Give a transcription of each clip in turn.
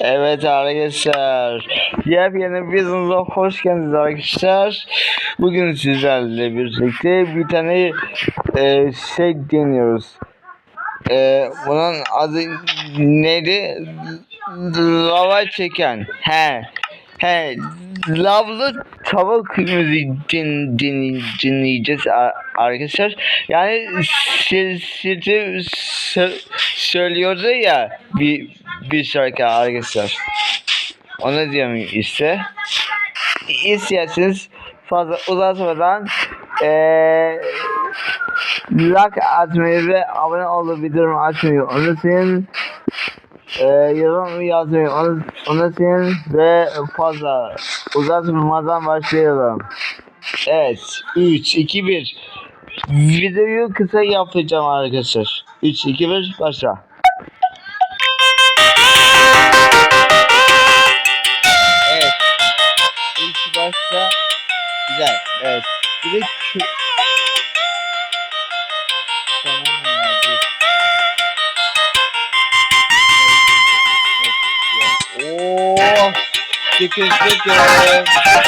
Evet arkadaşlar. Yepyeni videomuza hoş geldiniz arkadaşlar. Bugün sizlerle birlikte bir tane e, şey deniyoruz. E, bunun adı neydi? Lava çeken. He. He. Lavlı tavuk müziği din, din, dinleyeceğiz arkadaşlar. Yani siz sizi söylüyordu ya bir bir şarkı arkadaşlar. Onu diyorum işte. İsterseniz fazla uzatmadan eee like atmayı ve abone olup bildirim açmayı unutmayın. Eee yorum yazmayı unut- unutmayın ve fazla uzatmadan başlayalım. Evet. 3, 2, 1. Videoyu kısa yapacağım arkadaşlar. 3, 2, 1 başla. Başta güzel. Evet. Bir de! Sıkın sıkın.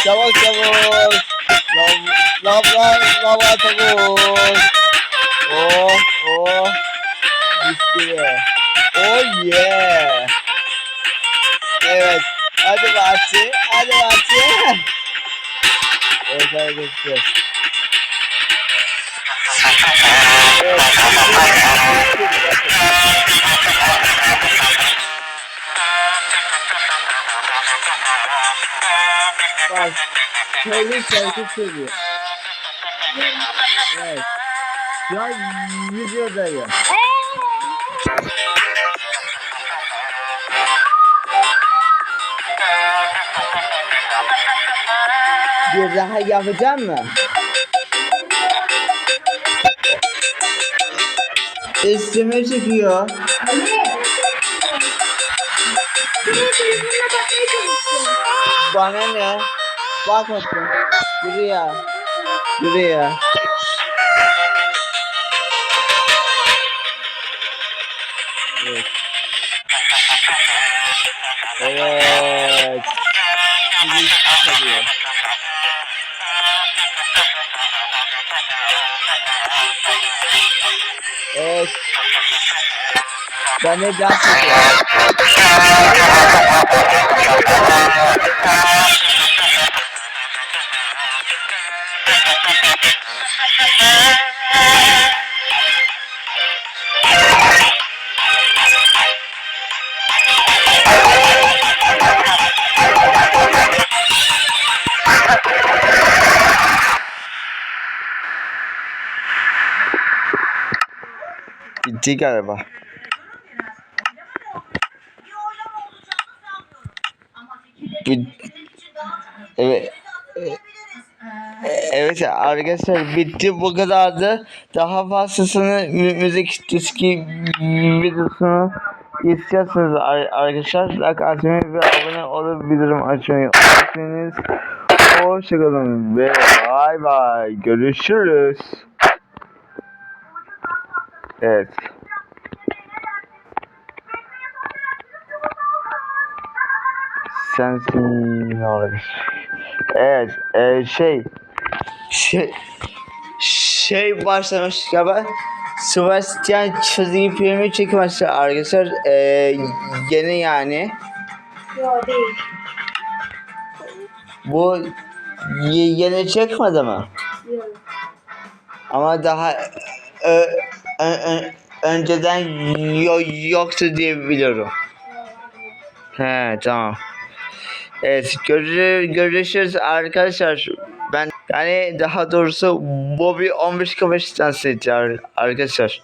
Çabuk çabuk. Lav, lavlar, lava tavuk. Oh, oh. Mis. Oh yeah. Evet. Hadi Bahçe. Hadi Bahçe. Evet arkadaşlar. Bak. Şöyle şarkı söylüyor. Evet. Şu an videodayım. Bir daha yapacağım mı? Üstüme çıkıyor. Bana ne? Bak bakayım. Buraya. Buraya. Evet. Evet. Müzik çalıyor. Evet. Ben de dans ediyorum. Bitti galiba. Evet. E- Evet arkadaşlar bitti bu kadardı. Daha fazlasını mü- müzik diski videosunu istiyorsanız ar- arkadaşlar like atmayı ve abone olup bildirim açmayı unutmayınız. Hoşçakalın ve bay bay görüşürüz. Evet. Sensin arkadaş. Evet, e, şey şey şey başlamış galiba. Sebastian çizgi filmi çekmişler arkadaşlar. E, yeni yani. Yok değil. Bu yeni çekmedi mi? Yok. Ama daha ö- önceden yo, yoktu diye biliyorum. He tamam. Evet görü, görüşürüz arkadaşlar. Ben yani daha doğrusu Bobby 15 Kavaş'tan seçti arkadaşlar.